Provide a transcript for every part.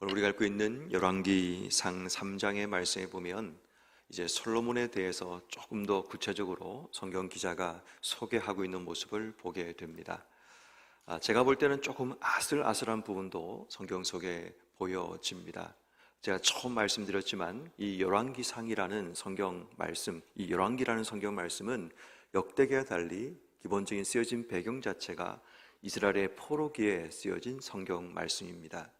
오늘 우리가 읽고 있는 열왕기상 3장의 말씀에 보면 이제 솔로몬에 대해서 조금 더 구체적으로 성경 기자가 소개하고 있는 모습을 보게 됩니다. 아, 제가 볼 때는 조금 아슬아슬한 부분도 성경 속에 보여집니다. 제가 처음 말씀드렸지만 이 열왕기상이라는 성경 말씀, 이 열왕기라는 성경 말씀은 역대기와 달리 기본적인 쓰여진 배경 자체가 이스라엘의 포로기에 쓰여진 성경 말씀입니다.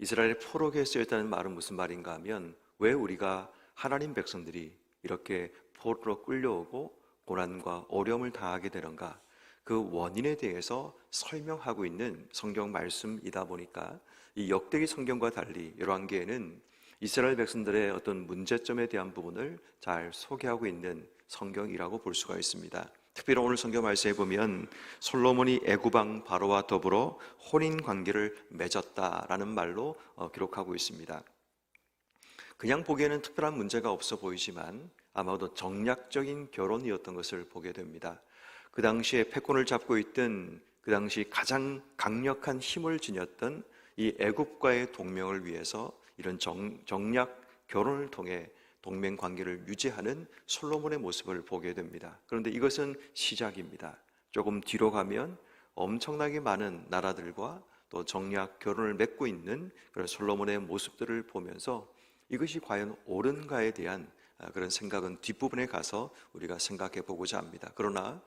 이스라엘의 포로기에 쓰여있다는 말은 무슨 말인가 하면 왜 우리가 하나님 백성들이 이렇게 포로로 끌려오고 고난과 어려움을 당하게 되는가 그 원인에 대해서 설명하고 있는 성경 말씀이다 보니까 이 역대기 성경과 달리 열왕기에는 이스라엘 백성들의 어떤 문제점에 대한 부분을 잘 소개하고 있는 성경이라고 볼 수가 있습니다. 특별히 오늘 성경 말씀에 보면 솔로몬이 애구방 바로와 더불어 혼인 관계를 맺었다라는 말로 어, 기록하고 있습니다. 그냥 보기에는 특별한 문제가 없어 보이지만 아마도 정략적인 결혼이었던 것을 보게 됩니다. 그 당시에 패권을 잡고 있던 그 당시 가장 강력한 힘을 지녔던 이 애굽과의 동맹을 위해서 이런 정, 정략 결혼을 통해 동맹 관계를 유지하는 솔로몬의 모습을 보게 됩니다. 그런데 이것은 시작입니다. 조금 뒤로 가면 엄청나게 많은 나라들과 또 정략 결혼을 맺고 있는 그런 솔로몬의 모습들을 보면서 이것이 과연 옳은가에 대한 아, 그런 생각은 뒷부분에 가서 우리가 생각해 보고자 합니다. 그러나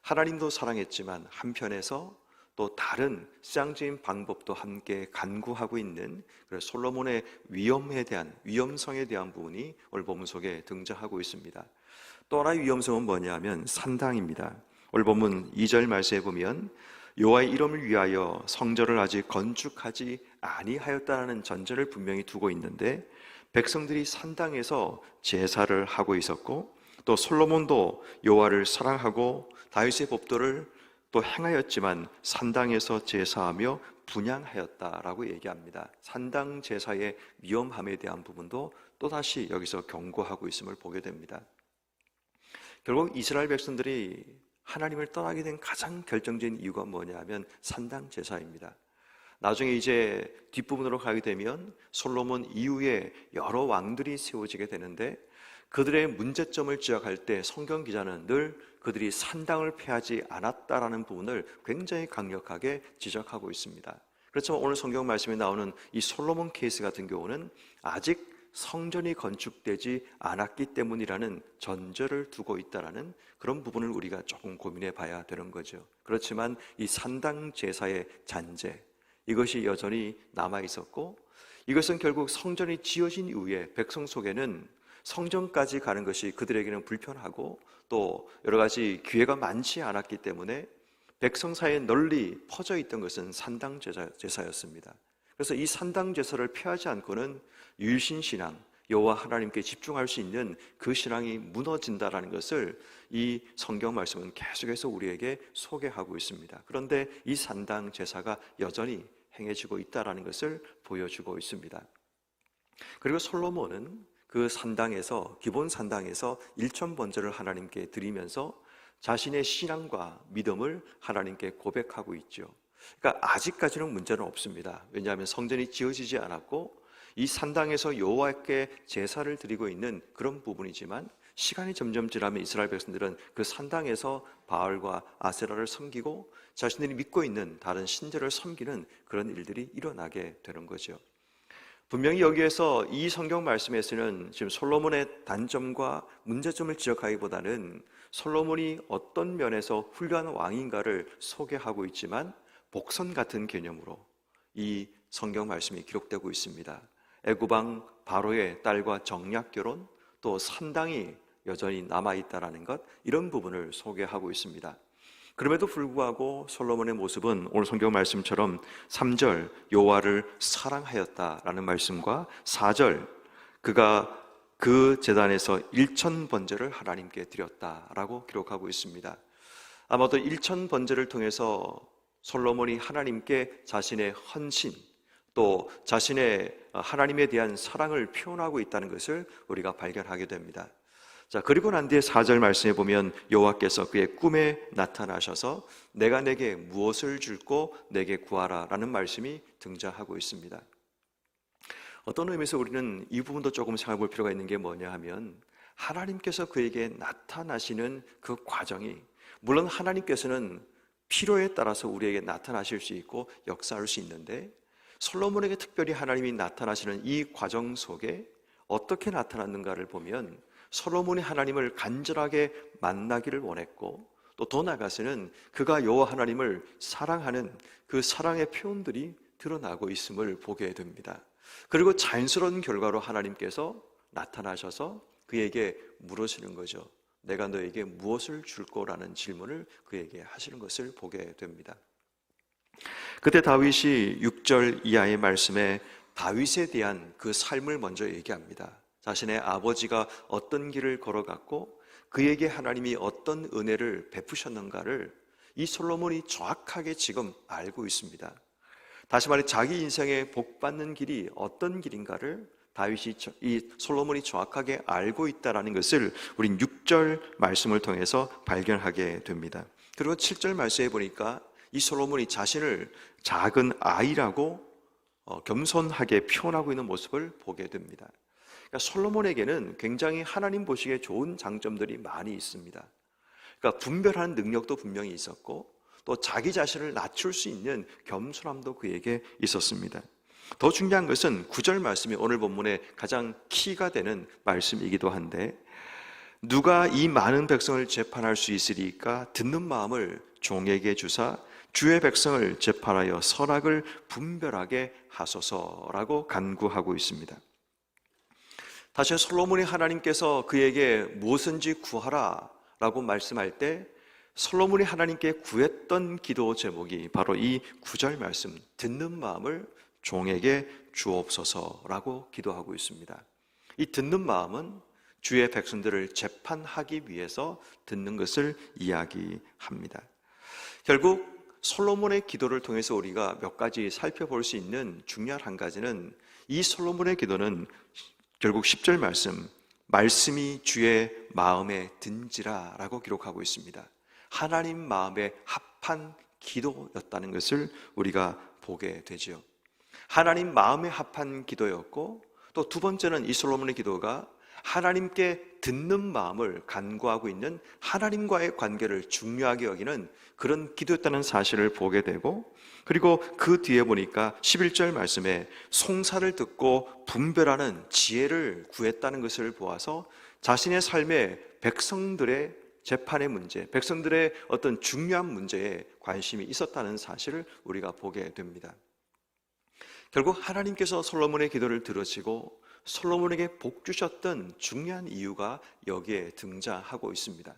하나님도 사랑했지만 한편에서 또 다른 쌍적인 방법도 함께 간구하고 있는 솔로몬의 위험에 대한 위험성에 대한 부분이 오늘 본문 속에 등장하고 있습니다. 또 하나의 위험성은 뭐냐면 산당입니다. 오늘 본문 2절 말씀에 보면 여호와의 이름을 위하여 성전을 아직 건축하지 아니하였다는 전제를 분명히 두고 있는데 백성들이 산당에서 제사를 하고 있었고 또 솔로몬도 여호와를 사랑하고 다윗의 법도를 또 행하였지만 산당에서 제사하며 분양하였다라고 얘기합니다. 산당 제사의 위험함에 대한 부분도 또다시 여기서 경고하고 있음을 보게 됩니다. 결국 이스라엘 백성들이 하나님을 떠나게 된 가장 결정적인 이유가 뭐냐면 산당 제사입니다. 나중에 이제 뒷부분으로 가게 되면 솔로몬 이후에 여러 왕들이 세워지게 되는데 그들의 문제점을 지적할 때 성경 기자는 늘 그들이 산당을 패하지 않았다라는 부분을 굉장히 강력하게 지적하고 있습니다. 그렇지만 오늘 성경 말씀에 나오는 이 솔로몬 케이스 같은 경우는 아직 성전이 건축되지 않았기 때문이라는 전제를 두고 있다라는 그런 부분을 우리가 조금 고민해 봐야 되는 거죠. 그렇지만 이 산당 제사의 잔재 이것이 여전히 남아 있었고 이것은 결국 성전이 지어진 이후에 백성 속에는 성전까지 가는 것이 그들에게는 불편하고 또 여러 가지 기회가 많지 않았기 때문에 백성 사이에 널리 퍼져 있던 것은 산당 제사, 였습니다 그래서 이 산당 제사를 피하지 않고는 유일신 신앙, 여호와 하나님께 집중할 수 있는 그 신앙이 무너진다라는 것을 이 성경 말씀은 계속해서 우리에게 소개하고 있습니다. 그런데 이 산당 제사가 여전히 행해지고 있다라는 것을 보여주고 있습니다. 그리고 솔로몬은 그 산당에서 기본 산당에서 일천 번제를 하나님께 드리면서 자신의 신앙과 믿음을 하나님께 고백하고 있죠. 그러니까 아직까지는 문제는 없습니다. 왜냐하면 성전이 지어지지 않았고 이 산당에서 여호와께 제사를 드리고 있는 그런 부분이지만 시간이 점점 지나면 이스라엘 백성들은 그 산당에서 바알과 아세라를 섬기고 자신들이 믿고 있는 다른 신들을 섬기는 그런 일들이 일어나게 되는 거죠. 분명히 여기에서 이 성경 말씀에서는 지금 솔로몬의 단점과 문제점을 지적하기보다는 솔로몬이 어떤 면에서 훌륭한 왕인가를 소개하고 있지만 복선 같은 개념으로 이 성경 말씀이 기록되고 있습니다. 애구방 바로의 딸과 정략 결혼 또 산당이 여전히 남아 있다라는 것 이런 부분을 소개하고 있습니다. 그럼에도 불구하고 솔로몬의 모습은 오늘 성경 말씀처럼 3절 여호와를 사랑하였다라는 말씀과 4절 그가 그 재단에서 1천 번제를 하나님께 드렸다라고 기록하고 있습니다. 아마도 1천 번제를 통해서 솔로몬이 하나님께 자신의 헌신 또 자신의 하나님에 대한 사랑을 표현하고 있다는 것을 우리가 발견하게 됩니다. 자, 그리고 난 뒤에 4절 말씀에 보면 여호와께서 그의 꿈에 나타나셔서 내가 내게 무엇을 줄고 내게 구하라라는 말씀이 등장하고 있습니다. 어떤 의미에서 우리는 이 부분도 조금 생각해 볼 필요가 있는 게 뭐냐 하면 하나님께서 그에게 나타나시는 그 과정이 물론 하나님께서는 필요에 따라서 우리에게 나타나실 수 있고 역사할 수 있는데 솔로몬에게 특별히 하나님이 나타나시는 이 과정 속에 어떻게 나타났는가를 보면 솔로몬이 하나님을 간절하게 만나기를 원했고 또 더 나아가서는 그가 여호와 하나님을 사랑하는 그 사랑의 표현들이 드러나고 있음을 보게 됩니다. 그리고 자연스러운 결과로 하나님께서 나타나셔서 그에게 물으시는 거죠. 내가 너에게 무엇을 줄 거라는 질문을 그에게 하시는 것을 보게 됩니다. 그때 다윗이 6절 이하의 말씀에 다윗에 대한 그 삶을 먼저 얘기합니다. 자신의 아버지가 어떤 길을 걸어갔고 그에게 하나님이 어떤 은혜를 베푸셨는가를 이 솔로몬이 정확하게 지금 알고 있습니다. 다시 말해 자기 인생에 복 받는 길이 어떤 길인가를 다윗이 이 솔로몬이 정확하게 알고 있다라는 것을 우린 6절 말씀을 통해서 발견하게 됩니다. 그리고 7절 말씀에 보니까 이 솔로몬이 자신을 작은 아이라고 어, 겸손하게 표현하고 있는 모습을 보게 됩니다. 그러니까 솔로몬에게는 굉장히 하나님 보시기에 좋은 장점들이 많이 있습니다. 그러니까 분별하는 능력도 분명히 있었고 또 자기 자신을 낮출 수 있는 겸손함도 그에게 있었습니다. 더 중요한 것은 구절 말씀이 오늘 본문의 가장 키가 되는 말씀이기도 한데 누가 이 많은 백성을 재판할 수 있으리까 듣는 마음을 종에게 주사 주의 백성을 재판하여 선악을 분별하게 하소서라고 간구하고 있습니다. 다시 솔로몬이 하나님께서 그에게 무엇인지 구하라 라고 말씀할 때 솔로몬이 하나님께 구했던 기도 제목이 바로 이 구절 말씀 듣는 마음을 종에게 주옵소서라고 기도하고 있습니다. 이 듣는 마음은 주의 백성들을 재판하기 위해서 듣는 것을 이야기합니다. 결국 솔로몬의 기도를 통해서 우리가 몇 가지 살펴볼 수 있는 중요한 한 가지는 이 솔로몬의 기도는 결국 10절 말씀, 말씀이 주의 마음에 든지라 라고 기록하고 있습니다. 하나님 마음에 합한 기도였다는 것을 우리가 보게 되지요. 하나님 마음에 합한 기도였고 또 두 번째는 이 솔로몬의 기도가 하나님께 듣는 마음을 간구하고 있는 하나님과의 관계를 중요하게 여기는 그런 기도였다는 사실을 보게 되고 그리고 그 뒤에 보니까 11절 말씀에 송사를 듣고 분별하는 지혜를 구했다는 것을 보아서 자신의 삶에 백성들의 재판의 문제, 백성들의 어떤 중요한 문제에 관심이 있었다는 사실을 우리가 보게 됩니다. 결국 하나님께서 솔로몬의 기도를 들으시고 솔로몬에게 복 주셨던 중요한 이유가 여기에 등장하고 있습니다.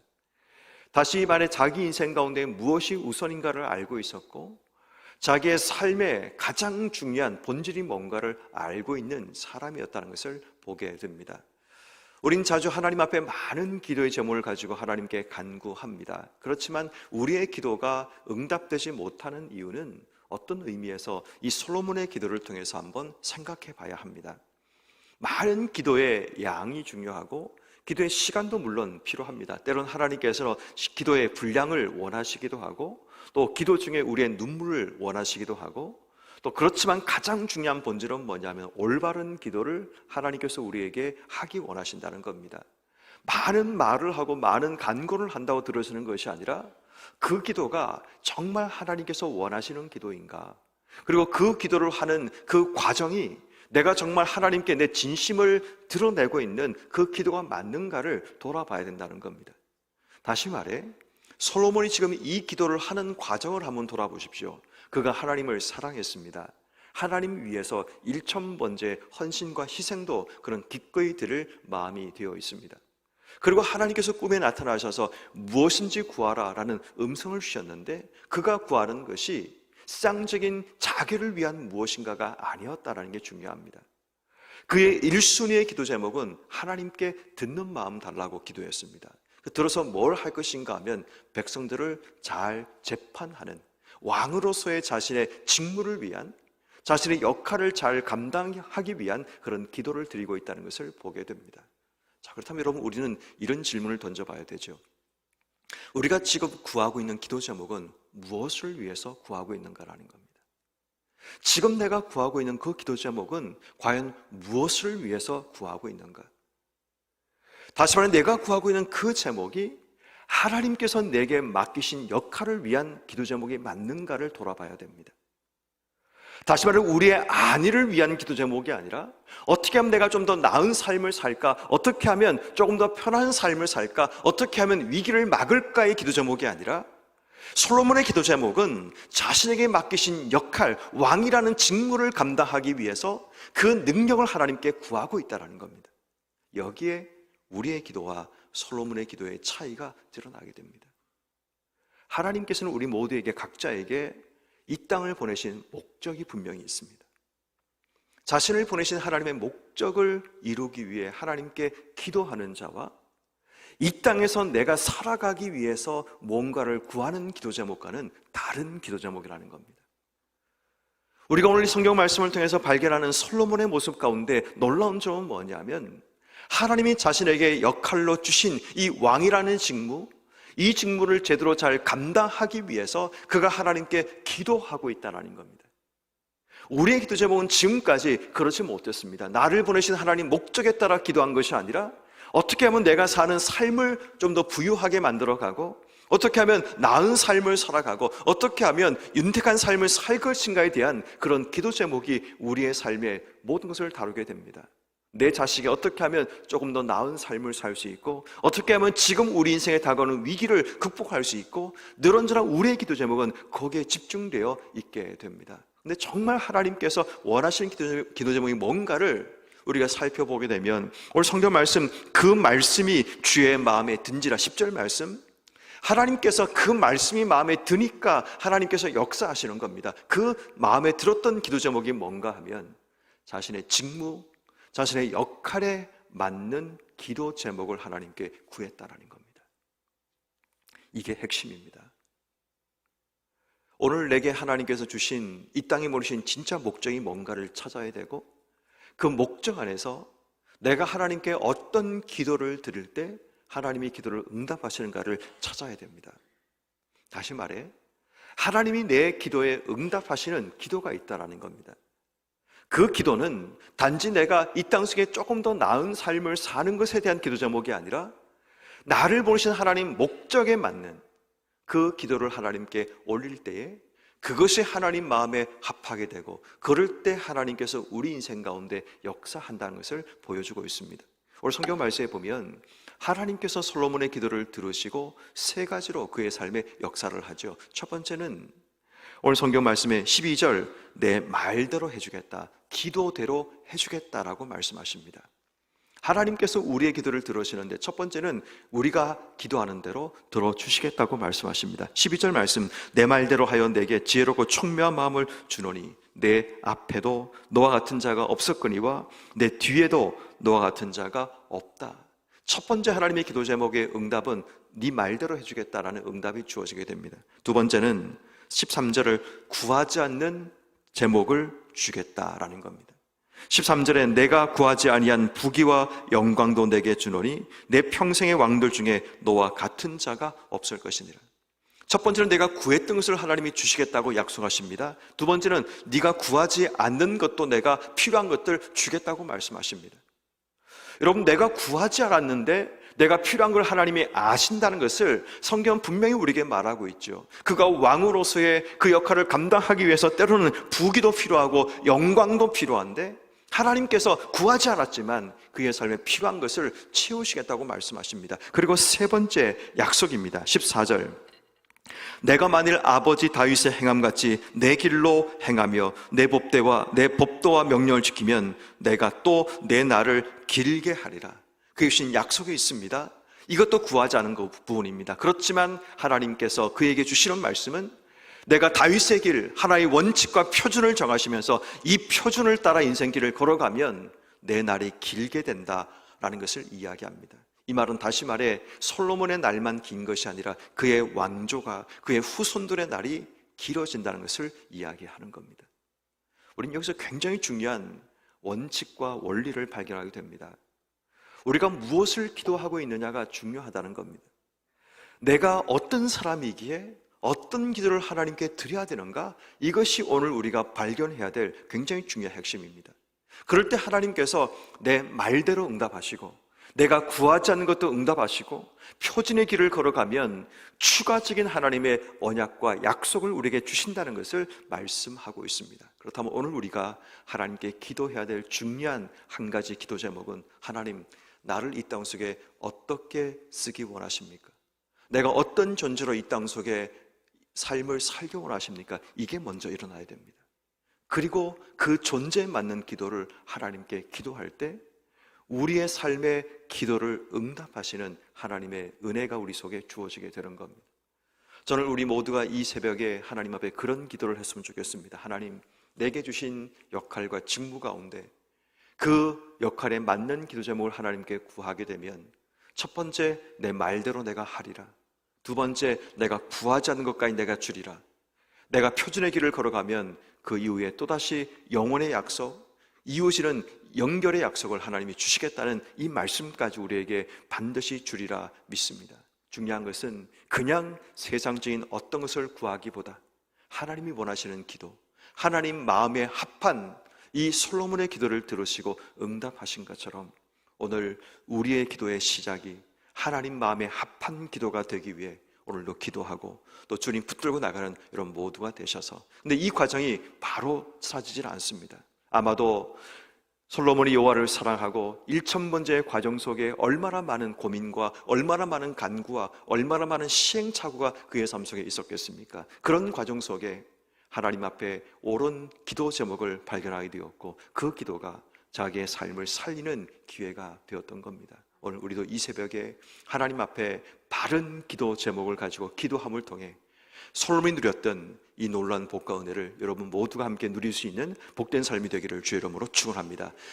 다시 말해 자기 인생 가운데 무엇이 우선인가를 알고 있었고 자기의 삶의 가장 중요한 본질이 뭔가를 알고 있는 사람이었다는 것을 보게 됩니다. 우린 자주 하나님 앞에 많은 기도의 제목을 가지고 하나님께 간구합니다. 그렇지만 우리의 기도가 응답되지 못하는 이유는 어떤 의미에서 이 솔로몬의 기도를 통해서 한번 생각해 봐야 합니다. 많은 기도의 양이 중요하고 기도의 시간도 물론 필요합니다. 때론 하나님께서 기도의 분량을 원하시기도 하고 또 기도 중에 우리의 눈물을 원하시기도 하고 또 그렇지만 가장 중요한 본질은 뭐냐면 올바른 기도를 하나님께서 우리에게 하기 원하신다는 겁니다. 많은 말을 하고 많은 간구를 한다고 들으시는 것이 아니라 그 기도가 정말 하나님께서 원하시는 기도인가? 그리고 그 기도를 하는 그 과정이 내가 정말 하나님께 내 진심을 드러내고 있는 그 기도가 맞는가를 돌아봐야 된다는 겁니다. 다시 말해, 솔로몬이 지금 이 기도를 하는 과정을 한번 돌아보십시오. 그가 하나님을 사랑했습니다. 하나님 위해서 일천 번째 헌신과 희생도 그런 기꺼이 드릴 마음이 되어 있습니다. 그리고 하나님께서 꿈에 나타나셔서 무엇인지 구하라라는 음성을 주셨는데 그가 구하는 것이 쌍적인 자기를 위한 무엇인가가 아니었다라는 게 중요합니다. 그의 1순위의 기도 제목은 하나님께 듣는 마음 달라고 기도했습니다. 들어서 뭘 할 것인가 하면 백성들을 잘 재판하는 왕으로서의 자신의 직무를 위한 자신의 역할을 잘 감당하기 위한 그런 기도를 드리고 있다는 것을 보게 됩니다. 자, 그렇다면 여러분 우리는 이런 질문을 던져봐야 되죠. 우리가 지금 구하고 있는 기도 제목은 무엇을 위해서 구하고 있는가라는 겁니다. 지금 내가 구하고 있는 그 기도 제목은 과연 무엇을 위해서 구하고 있는가? 다시 말해 내가 구하고 있는 그 제목이 하나님께서 내게 맡기신 역할을 위한 기도 제목이 맞는가를 돌아봐야 됩니다. 다시 말해 우리의 안위를 위한 기도 제목이 아니라 어떻게 하면 내가 좀 더 나은 삶을 살까? 어떻게 하면 조금 더 편한 삶을 살까? 어떻게 하면 위기를 막을까의 기도 제목이 아니라 솔로몬의 기도 제목은 자신에게 맡기신 역할, 왕이라는 직무를 감당하기 위해서 그 능력을 하나님께 구하고 있다는 겁니다. 여기에 우리의 기도와 솔로몬의 기도의 차이가 드러나게 됩니다. 하나님께서는 우리 모두에게 각자에게 이 땅을 보내신 목적이 분명히 있습니다. 자신을 보내신 하나님의 목적을 이루기 위해 하나님께 기도하는 자와 이 땅에서 내가 살아가기 위해서 뭔가를 구하는 기도 제목과는 다른 기도 제목이라는 겁니다. 우리가 오늘 성경 말씀을 통해서 발견하는 솔로몬의 모습 가운데 놀라운 점은 뭐냐면 하나님이 자신에게 역할로 주신 이 왕이라는 직무, 이 직무를 제대로 잘 감당하기 위해서 그가 하나님께 기도하고 있다는 겁니다. 우리의 기도 제목은 지금까지 그렇지 못했습니다. 나를 보내신 하나님 목적에 따라 기도한 것이 아니라 어떻게 하면 내가 사는 삶을 좀 더 부유하게 만들어가고 어떻게 하면 나은 삶을 살아가고 어떻게 하면 윤택한 삶을 살 것인가에 대한 그런 기도 제목이 우리의 삶의 모든 것을 다루게 됩니다. 내 자식이 어떻게 하면 조금 더 나은 삶을 살 수 있고 어떻게 하면 지금 우리 인생에 다가오는 위기를 극복할 수 있고 늘언저런 우리의 기도 제목은 거기에 집중되어 있게 됩니다. 근데 정말 하나님께서 원하시는 기도, 기도 제목이 뭔가를 우리가 살펴보게 되면 오늘 성경 말씀 그 말씀이 주의 마음에 든지라 10절 말씀 하나님께서 그 말씀이 마음에 드니까 하나님께서 역사하시는 겁니다. 그 마음에 들었던 기도 제목이 뭔가 하면 자신의 직무, 자신의 역할에 맞는 기도 제목을 하나님께 구했다라는 겁니다. 이게 핵심입니다. 오늘 내게 하나님께서 주신 이 땅에 모르신 진짜 목적이 뭔가를 찾아야 되고 그 목적 안에서 내가 하나님께 어떤 기도를 드릴 때 하나님이 기도를 응답하시는가를 찾아야 됩니다. 다시 말해 하나님이 내 기도에 응답하시는 기도가 있다라는 겁니다. 그 기도는 단지 내가 이 땅 속에 조금 더 나은 삶을 사는 것에 대한 기도 제목이 아니라 나를 보신 하나님 목적에 맞는 그 기도를 하나님께 올릴 때에 그것이 하나님 마음에 합하게 되고 그럴 때 하나님께서 우리 인생 가운데 역사한다는 것을 보여주고 있습니다. 오늘 성경 말씀에 보면 하나님께서 솔로몬의 기도를 들으시고 세 가지로 그의 삶에 역사를 하죠. 첫 번째는 오늘 성경 말씀에 12절 내 말대로 해주겠다. 기도대로 해주겠다라고 말씀하십니다. 하나님께서 우리의 기도를 들으시는데 첫 번째는 우리가 기도하는 대로 들어주시겠다고 말씀하십니다. 12절 말씀 내 말대로 하여 내게 지혜롭고 총명한 마음을 주노니 내 앞에도 너와 같은 자가 없었거니와 내 뒤에도 너와 같은 자가 없다. 첫 번째 하나님의 기도 제목의 응답은 네 말대로 해주겠다라는 응답이 주어지게 됩니다. 두 번째는 13절을 구하지 않는 제목을 주겠다라는 겁니다. 13절에 내가 구하지 아니한 부귀와 영광도 내게 주노니 내 평생의 왕들 중에 너와 같은 자가 없을 것이니라. 첫 번째는 내가 구했던 것을 하나님이 주시겠다고 약속하십니다. 두 번째는 네가 구하지 않는 것도 내가 필요한 것들 주겠다고 말씀하십니다. 여러분 내가 구하지 않았는데 내가 필요한 걸 하나님이 아신다는 것을 성경 분명히 우리에게 말하고 있죠. 그가 왕으로서의 그 역할을 감당하기 위해서 때로는 부귀도 필요하고 영광도 필요한데 하나님께서 구하지 않았지만 그의 삶에 필요한 것을 채우시겠다고 말씀하십니다. 그리고 세 번째 약속입니다. 14절. 내가 만일 아버지 다윗의 행함같이 내 길로 행하며 내 법대와 내 법도와 명령을 지키면 내가 또 내 날을 길게 하리라. 그것이 약속이 있습니다. 이것도 구하지 않은 부분입니다. 그렇지만 하나님께서 그에게 주시는 말씀은 내가 다윗의 길, 하나의 원칙과 표준을 정하시면서 이 표준을 따라 인생길을 걸어가면 내 날이 길게 된다라는 것을 이야기합니다. 이 말은 다시 말해 솔로몬의 날만 긴 것이 아니라 그의 왕조가 그의 후손들의 날이 길어진다는 것을 이야기하는 겁니다. 우리는 여기서 굉장히 중요한 원칙과 원리를 발견하게 됩니다. 우리가 무엇을 기도하고 있느냐가 중요하다는 겁니다. 내가 어떤 사람이기에 어떤 기도를 하나님께 드려야 되는가? 이것이 오늘 우리가 발견해야 될 굉장히 중요한 핵심입니다. 그럴 때 하나님께서 내 말대로 응답하시고 내가 구하지 않는 것도 응답하시고 표진의 길을 걸어가면 추가적인 하나님의 언약과 약속을 우리에게 주신다는 것을 말씀하고 있습니다. 그렇다면 오늘 우리가 하나님께 기도해야 될 중요한 한 가지 기도 제목은 하나님 나를 이 땅 속에 어떻게 쓰기 원하십니까? 내가 어떤 존재로 이 땅 속에 삶을 살기 원하십니까? 이게 먼저 일어나야 됩니다. 그리고 그 존재에 맞는 기도를 하나님께 기도할 때 우리의 삶의 기도를 응답하시는 하나님의 은혜가 우리 속에 주어지게 되는 겁니다. 저는 우리 모두가 이 새벽에 하나님 앞에 그런 기도를 했으면 좋겠습니다. 하나님, 내게 주신 역할과 직무 가운데 그 역할에 맞는 기도 제목을 하나님께 구하게 되면 첫 번째, 내 말대로 내가 하리라. 두 번째, 내가 구하지 않는 것까지 내가 주리라. 내가 표준의 길을 걸어가면 그 이후에 또다시 영혼의 약속, 이웃이는 연결의 약속을 하나님이 주시겠다는 이 말씀까지 우리에게 반드시 주리라 믿습니다. 중요한 것은 그냥 세상적인 어떤 것을 구하기보다 하나님이 원하시는 기도, 하나님 마음에 합한 이 솔로몬의 기도를 들으시고 응답하신 것처럼 오늘 우리의 기도의 시작이 하나님 마음에 합한 기도가 되기 위해 오늘도 기도하고 또 주님 붙들고 나가는 이런 모두가 되셔서 근데 이 과정이 바로 사라지질 않습니다. 아마도 솔로몬이 여호와를 사랑하고 1천 번째의 과정 속에 얼마나 많은 고민과 얼마나 많은 간구와 얼마나 많은 시행착오가 그의 삶 속에 있었겠습니까? 그런 과정 속에 하나님 앞에 옳은 기도 제목을 발견하게 되었고 그 기도가 자기의 삶을 살리는 기회가 되었던 겁니다. 오늘 우리도 이 새벽에 하나님 앞에 바른 기도 제목을 가지고 기도함을 통해 솔로몬이 누렸던 이 놀라운 복과 은혜를 여러분 모두가 함께 누릴 수 있는 복된 삶이 되기를 주의 이름으로 축원합니다.